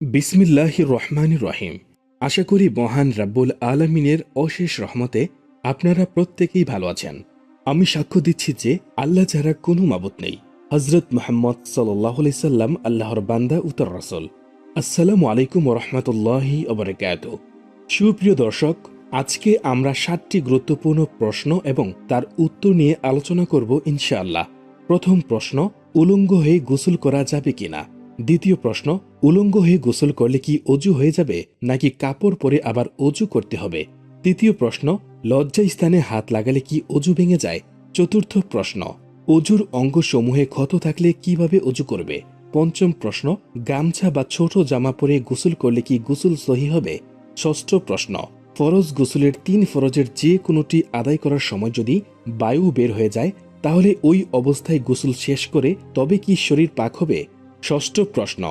বিসমিল্লাহ রহমান রহিম। আশা করি মহান রাব্বুল আলমিনের অশেষ রহমতে আপনারা প্রত্যেকেই ভালো আছেন। আমি সাক্ষ্য দিচ্ছি যে আল্লাহ ছাড়া কোনো মাবত নেই। হজরত মোহাম্মদ সাল্লাহ সাল্লাম আল্লাহর বান্দা উত্তর রসল। আসসালামু আলাইকুম রহমতুল্লাহি অবরাকাত সুপ্রিয় দর্শক, আজকে আমরা সাতটি গুরুত্বপূর্ণ প্রশ্ন এবং তার উত্তর নিয়ে আলোচনা করব ইনশাআল্লাহ। প্রথম প্রশ্ন, উলঙ্গ হয়ে গোসল করা যাবে কিনা? দ্বিতীয় প্রশ্ন, উলঙ্গ হয়ে গোসল করলে কি অজু হয়ে যাবে, নাকি কাপড় পরে আবার অজু করতে হবে? তৃতীয় প্রশ্ন, লজ্জা স্থানে হাত লাগালে কি অজু ভেঙে যায়? চতুর্থ প্রশ্ন, অজুর অঙ্গসমূহে ক্ষত থাকলে কীভাবে অজু করবে? পঞ্চম প্রশ্ন, গামছা বা ছোট জামা পরে গোসল করলে কি গোসল সহি হবে? ষষ্ঠ প্রশ্ন, ফরজ গোসলের তিন ফরজের যে কোনোটি আদায় করার সময় যদি বায়ু বের হয়ে যায়, তাহলে ওই অবস্থায় গোসল শেষ করে তবে কি শরীর পাক হবে? ষষ্ঠ প্রশ্ন,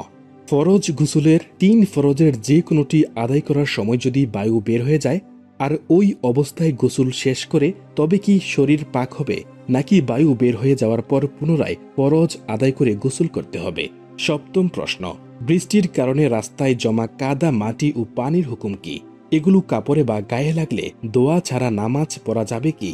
ফরজ গোসলের তিন ফরজের যে কোনোটি আদায় করার সময় যদি বায়ু বের হয়ে যায়, আর ওই অবস্থায় গোসল শেষ করে তবে কি শরীর পাক হবে, নাকি বায়ু বের হয়ে যাওয়ার পর পুনরায় ফরজ আদায় করে গোসল করতে হবে? সপ্তম প্রশ্ন, বৃষ্টির কারণে রাস্তায় জমা কাদা, মাটি ও পানির হুকুম কি? এগুলো কাপড়ে বা গায়ে লাগলে দোয়া ছাড়া নামাজ পড়া যাবে কি?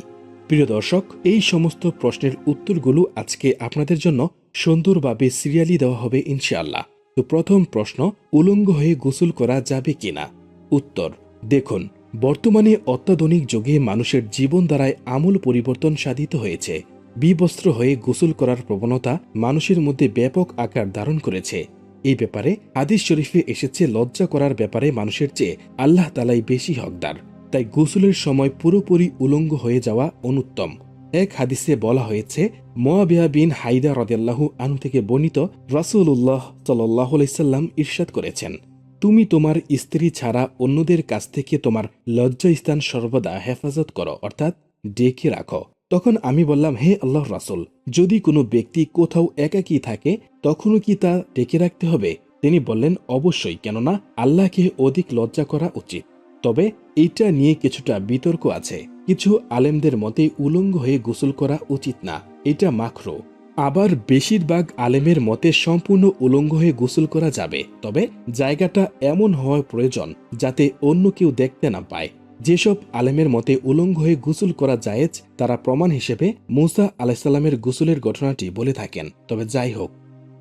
প্রিয় দর্শক, এই সমস্ত প্রশ্নের উত্তরগুলো আজকে আপনাদের জন্য সুন্দরভাবে সিরিয়ালি দেওয়া হবে ইনশাআল্লাহ। তো প্রথম প্রশ্ন, উলঙ্গ হয়ে গোসল করা যাবে কিনা? উত্তর, দেখুন, বর্তমানে অত্যাধুনিক যুগে মানুষের জীবন দ্বারায় আমূল পরিবর্তন সাধিত হয়েছে। বিবস্ত্র হয়ে গোসল করার প্রবণতা মানুষের মধ্যে ব্যাপক আকার ধারণ করেছে। এই ব্যাপারে হাদিস শরীফে এসেছে, লজ্জা করার ব্যাপারে মানুষের চেয়ে আল্লাহ তালাই বেশি হকদার। তাই গোসলের সময় পুরোপুরি উলঙ্গ হয়ে যাওয়া অনুত্তম। এক হাদিসে বলা হয়েছে, মোয়াবিয়া বিন হাইদা রদেল্লাহু আনু থেকে বর্ণিত রাসুল্লাহ সাল্লাহ সাল্লাম ইরশাদ করেছেন, তুমি তোমার স্ত্রী ছাড়া অন্যদের কাছ থেকে তোমার লজ্জাস্থান সর্বদা হেফাজত করো, অর্থাৎ ডেকে রাখো। তখন আমি বললাম, হে আল্লাহ রাসুল, যদি কোনো ব্যক্তি কোথাও একাকী থাকে, তখনও কি তা ডেকে রাখতে হবে? তিনি বললেন, অবশ্যই, কেননা আল্লাহকে অধিক লজ্জা করা উচিত। তবে এইটা নিয়ে কিছুটা বিতর্ক আছে। কিছু আলেমদের মতে উলঙ্গ হয়ে গোসল করা উচিত না, এটা মাখরো আবার বেশিরভাগ আলেমের মতে সম্পূর্ণ উলঙ্গ হয়ে গোসল করা যাবে, তবে জায়গাটা এমন হওয়া প্রয়োজন যাতে অন্য কেউ দেখতে না পায়। যেসব আলেমের মতে উলঙ্গ হয়ে গোসল করা জায়েজ, তারা প্রমাণ হিসেবে মুসা আলাইসাল্লামের গোসলের ঘটনাটি বলে থাকেন। তবে যাই হোক,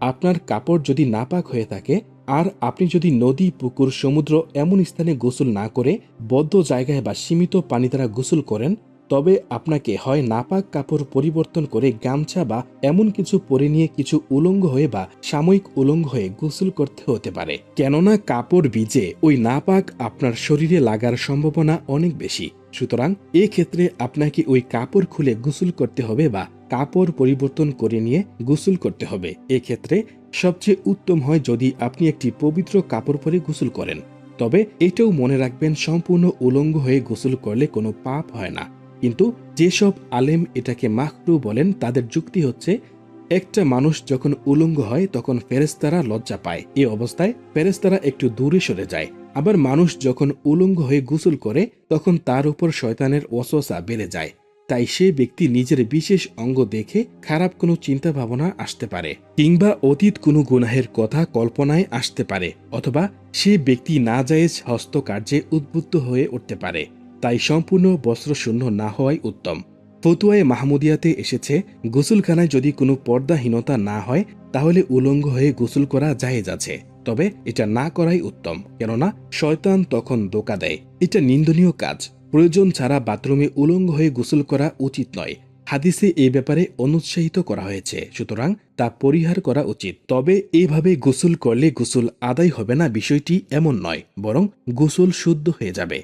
আপনার কাপড় যদি নাপাক হয়ে থাকে আর আপনি যদি নদী, পুকুর, সমুদ্র এমন স্থানে গোসল না করে বদ্ধ জায়গায় বা সীমিত পানি দ্বারা গোসল করেন, তবে আপনাকে হয় নাপাক কাপড় পরিবর্তন করে গামছা বা এমন কিছু পরে নিয়ে কিছু উলঙ্গ হয়ে বা সাময়িক উলঙ্গ হয়ে গোসল করতে হতে পারে। কেননা কাপড় ভিজে ওই নাপাক আপনার শরীরে লাগার সম্ভাবনা অনেক বেশি। সুতরাং ক্ষেত্রে আপনাকে ওই কাপড় খুলে গোসল করতে হবে বা কাপড় পরিবর্তন করে নিয়ে গোসল করতে হবে। এক্ষেত্রে সবচেয়ে উত্তম হয় যদি আপনি একটি পবিত্র কাপড় পরে গোসল করেন। তবে এটাও মনে রাখবেন সম্পূর্ণ উলঙ্গ হয়ে গোসল করলে কোনো পাপ হয় না। কিন্তু যেসব আলেম এটাকে মাহরু বলেন, তাদের যুক্তি হচ্ছে, একটা মানুষ যখন উলঙ্গ হয়, তখন ফেরেস্তারা লজ্জা পায়। এ অবস্থায় ফেরেস্তারা একটু দূরে সরে যায়। আবার মানুষ যখন উলঙ্গ হয়ে গোসল করে, তখন তার উপর শয়তানের ওসওসা বেড়ে যায়। তাই সে ব্যক্তি নিজের বিশেষ অঙ্গ দেখে খারাপ কোনো চিন্তা ভাবনা আসতে পারে, কিংবা অতীত কোনো গুনাহের কথা কল্পনায় আসতে পারে, অথবা সে ব্যক্তি না জায়েজ হস্তকার্যে উদ্বুদ্ধ হয়ে উঠতে পারে। তাই সম্পূর্ণ বস্ত্রশূন্য না হওয়াই উত্তম। ফতুয়ায় মাহমুদিয়াতে এসেছে, গোসলখানায় যদি কোনো পর্দাহীনতা না হয়, তাহলে উলঙ্গ হয়ে গোসল করা জায়েজ আছে। তবে এটা না করাই উত্তম, কেননা শয়তান তখন দোকা দেয়। এটা নিন্দনীয় কাজ। প্রয়োজন ছাড়া বাথরুমে উলঙ্গ হয়ে গোসল করা উচিত নয়। হাদিসে এই ব্যাপারে অনুৎসাহিত করা হয়েছে। সুতরাং তা পরিহার করা উচিত। তবে এইভাবে গোসল করলে গোসল আদায় হবে না বিষয়টি এমন নয়, বরং গোসল শুদ্ধ হয়ে যাবে।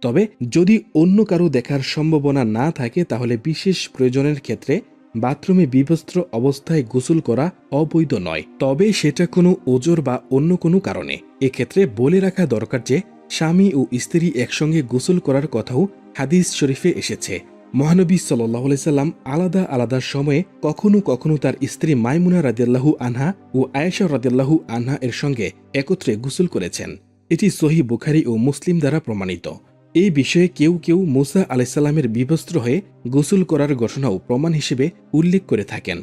তবে যদি অন্য কারও দেখার সম্ভাবনা না থাকে, তাহলে বিশেষ প্রয়োজনের ক্ষেত্রে বাথরুমে বিবস্ত্র অবস্থায় গোসল করা অবৈধ নয়। তবে সেটা কোনো ওজোর বা অন্য কোনো কারণে। এক্ষেত্রে বলে রাখা দরকার যে স্বামী ও স্ত্রী একসঙ্গে গোসল করার কথাও হাদিস শরীফে এসেছে। মহানবী সাল্লাহ সাল্লাম আলাদা আলাদা সময়ে কখনো কখনো তার স্ত্রী মাইমুনা রাদিয়াল্লাহু আনহা ও আয়েশা রাদিয়াল্লাহু আনহা এর সঙ্গে একত্রে গোসল করেছেন। এটি সহি বুখারি ও মুসলিম দ্বারা প্রমাণিত। এই বিষয়ে কেউ কেউ মুসা আলাইসাল্লামের বিবস্ত্র হয়ে গোসল করার ঘটনাও প্রমাণ হিসেবে উল্লেখ করে থাকেন।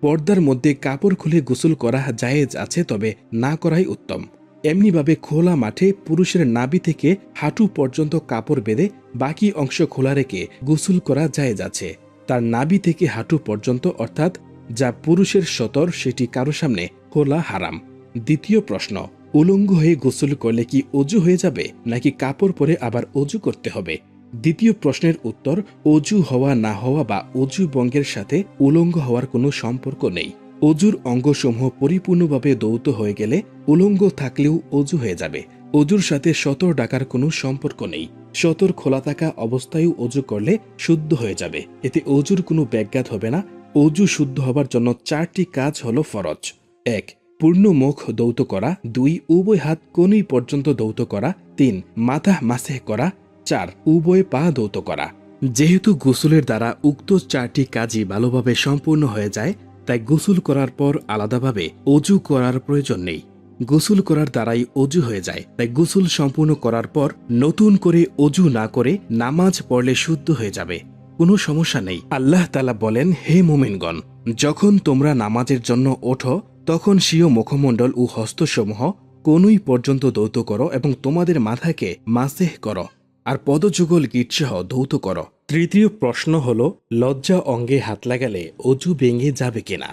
পর্দার মধ্যে কাপড় খুলে গোসল করা জায়েজ আছে, তবে না করাই উত্তম। এমনিভাবে খোলা মাঠে পুরুষের নাবি থেকে হাঁটু পর্যন্ত কাপড় বেঁধে বাকি অংশ খোলা রেখে গোসল করা যায় যাচ্ছে তার নাবি থেকে হাঁটু পর্যন্ত, অর্থাৎ যা পুরুষের সতর, সেটি কারও সামনে খোলা হারাম। দ্বিতীয় প্রশ্ন, উলঙ্গ হয়ে গোসল করলে কি অজু হয়ে যাবে, নাকি কাপড় পরে আবার অজু করতে হবে? দ্বিতীয় প্রশ্নের উত্তর, অজু হওয়া না হওয়া বা অজু বঙ্গের সাথে উলঙ্গ হওয়ার কোনো সম্পর্ক নেই। অজুর অঙ্গসমূহ পরিপূর্ণভাবে দৌত হয়ে গেলে উলঙ্গ থাকলেও অজু হয়ে যাবে। অজুর সাথে সতর ডাকার কোনো সম্পর্ক নেই। সতর খোলা থাকা অবস্থায়ও অজু করলে শুদ্ধ হয়ে যাবে। এতে অজুর কোনো ব্যাঘাত হবে না। অজু শুদ্ধ হবার জন্য চারটি কাজ হল ফরজ। এক, পূর্ণ মুখ দৌত করা। দুই, উভয় হাত কোনই পর্যন্ত দৌত করা। তিন, মাথা মাসেহ করা। চার, উভয় পা দৌত করা। যেহেতু গোসলের দ্বারা উক্ত চারটি কাজই ভালোভাবে সম্পূর্ণ হয়ে যায় তাই গোসল করার পর আলাদাভাবে অজু করার প্রয়োজন নেই। গোসল করার দ্বারাই অজু হয়ে যায়। তাই গোসল সম্পূর্ণ করার পর নতুন করে অজু না করে নামাজ পড়লে শুদ্ধ হয়ে যাবে। কোনো সমস্যা নেই। আল্লাহ তালা বলেন, হে মোমিনগণ, যখন তোমরা নামাজের জন্য ওঠো, তখন স্বীয় মুখমণ্ডল ও হস্তসমূহ কোনই পর্যন্ত দৌত করো এবং তোমাদের মাথাকে মাসেহ করো। আর পদযুগল গীতসহ ধৌত কর। তৃতীয় প্রশ্ন হল, লজ্জা অঙ্গে হাত লাগালে অজু ভেঙে যাবে কিনা?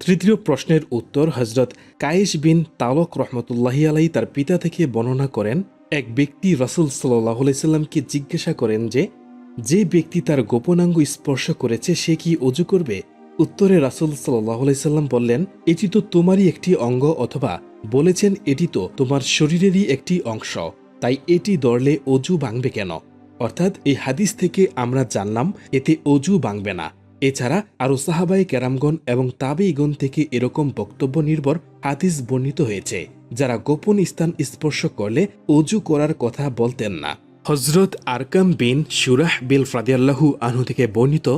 তৃতীয় প্রশ্নের উত্তর হজরত কায়েশ বিন তালক রহমতুল্লাহি আলাই তার পিতা থেকে বর্ণনা করেন, এক ব্যক্তি রসুল সাল্লাহ সাল্লামকে জিজ্ঞাসা করেন যে যে ব্যক্তি তার গোপনাঙ্গ স্পর্শ করেছে, সে কি অজু করবে? উত্তরে রাসুল সাল্লাহ বললেন, এটি তো তোমারই একটি অঙ্গ অথবা বলেছেন এটি তো তোমার শরীরেরই একটি অংশ। তাই এটি দরলে অজু ভাঙবে কেন? অর্থাৎ এই হাদিস থেকে আমরা জানলাম, এতে অজু ভাঙবে না। এছাড়া আরও সাহাবাই ক্যারামগণ এবং তাবেইগণ থেকে এরকম বক্তব্য নির্ভর হাদিস বর্ণিত হয়েছে, যারা গোপন স্থান স্পর্শ করলে অজু করার কথা বলতেন না। হজরত আরকাম বিন সুরাহ বিল ফ্রাদিয়াল্লাহু আনহু থেকে বর্ণিত,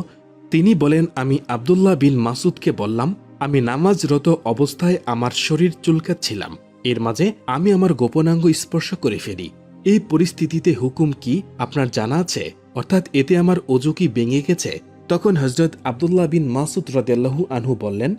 তিনি বলেন, আমি আবদুল্লাহ বিন মাসুদকে বললাম, আমি নামাজরত অবস্থায় আমার শরীর চুলকাচ্ছিলাম। এর মাঝে আমি আমার গোপনাঙ্গ স্পর্শ করে ফেলি। এই পরিস্থিতিতে হুকুম কি আপনার জানা আছে? অর্থাৎ এতে আমার অজু কি ভেঙে গেছে? তখন হজরত আবদুল্লাহ বিন মাসুদ রাদিয়াল্লাহু আনহু বললেন,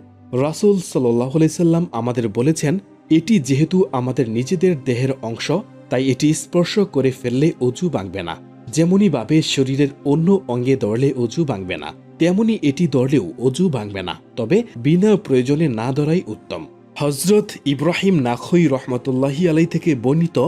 রাসুল সাল্লাহ সাল্লাম আমাদের বলেছেন, এটি যেহেতু আমাদের নিজেদের দেহের অংশ, তাই এটি স্পর্শ করে ফেললে অজু ভাঙবে না। যেমনই ভাবে শরীরের অন্য অঙ্গে দৌড়লে অজু ভাঙবে না, তেমনি এটি দৌড়লেও অজু ভাঙবে না। তবে বিনা প্রয়োজনে না দৌড়াই উত্তম। হজরত ইব্রাহিম নাখই রহমতুল্লাহি আলাই থেকে বর্ণিত,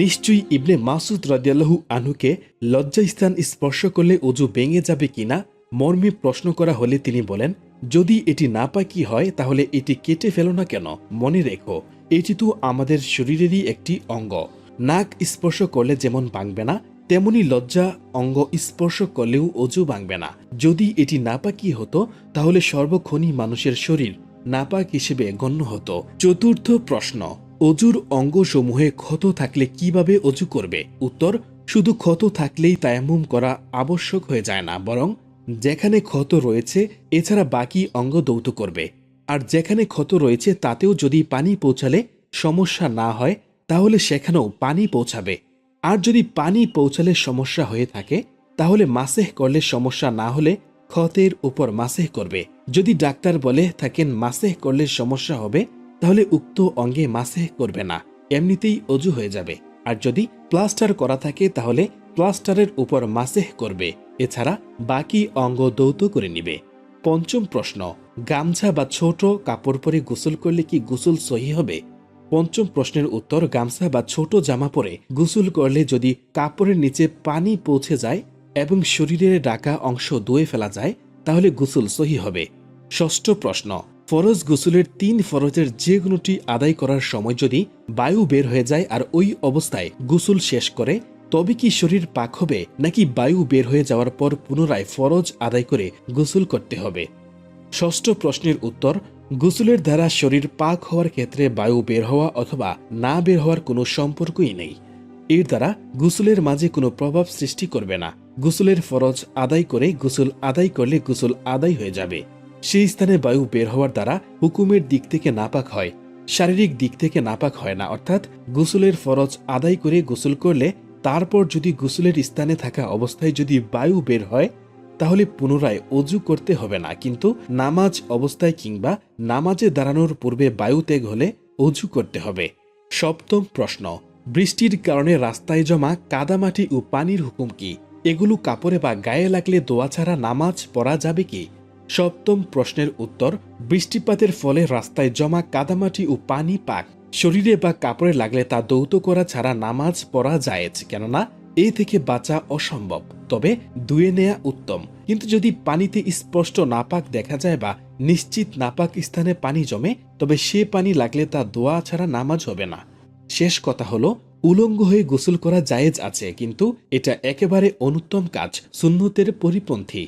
নিশ্চয়ই ইবনে মাসুদ রাদিয়াল্লাহু আনহুকে লজ্জাস্থান স্পর্শ করলে অজু ভেঙে যাবে কিনা মর্মে প্রশ্ন করা হলে তিনি বলেন, যদি এটি না পাকি হয়, তাহলে এটি কেটে ফেলো না কেন? মনে রেখো, এটি তো আমাদের শরীরেরই একটি অঙ্গ। নাক স্পর্শ করলে যেমন ভাঙবে না, তেমনি লজ্জা অঙ্গ স্পর্শ করলেও অজু ভাঙবে না। যদি এটি নাপাকি হতো, তাহলে সর্বক্ষণই মানুষের শরীর নাপাক হিসেবে গণ্য হতো। চতুর্থ প্রশ্ন, অজুর অঙ্গসমূহে ক্ষত থাকলে কীভাবে অজু করবে? উত্তর, শুধু ক্ষত থাকলেই তায়াম্মুম করা আবশ্যক হয়ে যায় না, বরং যেখানে ক্ষত রয়েছে, এছাড়া বাকি অঙ্গ দৌত করবে। আর যেখানে ক্ষত রয়েছে, তাতেও যদি পানি পৌঁছালে সমস্যা না হয়, তাহলে সেখানেও পানি পৌঁছাবে। আর যদি পানি পৌঁছালে সমস্যা হয়ে থাকে, তাহলে মাসেহ করলে সমস্যা না হলে ক্ষতের উপর মাসেহ করবে। যদি ডাক্তার বলে থাকেন মাসেহ করলে সমস্যা হবে, তাহলে উক্ত অঙ্গে মাসেহ করবে না। এমনিতেই অজু হয়ে যাবে। আর যদি প্লাস্টার করা থাকে, তাহলে প্লাস্টারের উপর মাসেহ করবে। এছাড়া বাকি অঙ্গ দৌত করে নিবে। পঞ্চম প্রশ্ন, গামছা বা ছোট কাপড় পরে গোসল করলে কি গোসল সহি হবে? পঞ্চম প্রশ্নের উত্তর, গামছা বা ছোট জামা পরে গোসল করলে যদি কাপড়ের নিচে পানি পৌঁছে যায় এবং শরীরের ডাকা অংশ ধুয়ে ফেলা যায়, তাহলে গোসল সহি হবে। ষষ্ঠ প্রশ্ন, ফরজ গোসলের তিন ফরজের যে কোনোটি আদায় করার সময় যদি বায়ু বের হয়ে যায় আর ওই অবস্থায় গোসল শেষ করে, তবে কি শরীর পাক হবে নাকি বায়ু বের হয়ে যাওয়ার পর পুনরায় ফরজ আদায় করে গোসল করতে হবে? ষষ্ঠ প্রশ্নের উত্তর, গোসলের দ্বারা শরীর পাক হওয়ার ক্ষেত্রে বায়ু বের হওয়া অথবা না বের হওয়ার কোনো সম্পর্কই নেই। এর দ্বারা গোসলের মাঝে কোনো প্রভাব সৃষ্টি করবে না। গোসলের ফরজ আদায় করে গোসল আদায় করলে গোসল আদায় হয়ে যাবে। সেই স্থানে বায়ু বের হওয়ার দ্বারা হুকুমের দিক থেকে নাপাক হয়। শারীরিক দিক থেকে নাপাক হয় না, অর্থাৎ গোসলের ফরজ আদায় করে গোসল করলে তারপর যদি গোসলের স্থানে থাকা অবস্থায় যদি বায়ু বের হয়, তাহলে পুনরায় অজু করতে হবে না। কিন্তু নামাজ অবস্থায় কিংবা নামাজে দাঁড়ানোর পূর্বে বায়ু ত্যাগ হলে অজু করতে হবে। সপ্তম প্রশ্ন বৃষ্টির কারণে রাস্তায় জমা কাদামাটি ও পানির হুকুম কি? এগুলো কাপড়ে বা গায়ে লাগলে দোয়া ছাড়া নামাজ পড়া যাবে কি? সপ্তম প্রশ্নের উত্তর, বৃষ্টিপাতের ফলে রাস্তায় জমা কাদামাটি ও পানি পাক। শরীরে বা কাপড়ে লাগলে তা দৌত করা ছাড়া নামাজ পড়া যায়জ কেননা এই থেকে বাঁচা অসম্ভব। তবে দুয়ে নেয়া উত্তম। কিন্তু যদি পানিতে স্পষ্ট নাপাক দেখা যায় বা নিশ্চিত নাপাক স্থানে পানি জমে, তবে সে পানি লাগলে তা দোয়া ছাড়া নামাজ হবে না। শেষ কথা হলো, উলঙ্গ হয়ে গোসল করা জায়েজ আছে, কিন্তু এটা একেবারে অনুত্তম কাজ, সুন্নতের পরিপন্থী।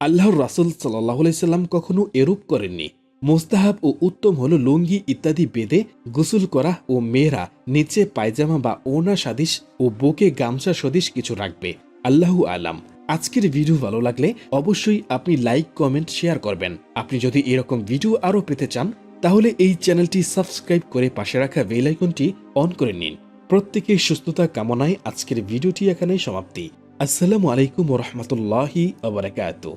আল্লাহর রাসুল সাল্লাহ সাল্লাম কখনো এরূপ করেননি। মোস্তাহাব ও উত্তম হল লুঙ্গি ইত্যাদি বেঁধে গোসল করা ও মেয়েরা নিচে পায়জামা বা ওনা সাদিস ও বুকে গামছা সদিশ কিছু রাখবে। আল্লাহু আলাম। আজকের ভিডিও ভালো লাগলে অবশ্যই আপনি লাইক, কমেন্ট, শেয়ার করবেন। আপনি যদি এরকম ভিডিও আরও পেতে চান তাহলে এই চ্যানেলটি সাবস্ক্রাইব করে পাশে রাখা বেল আইকনটি অন করে নিন। প্রত্যেকের সুস্থতা কামনায় আজকের ভিডিওটি এখানে সমাপ্তি। আসসালামু আলাইকুম রহমতুল্লাহি আবরাকাতু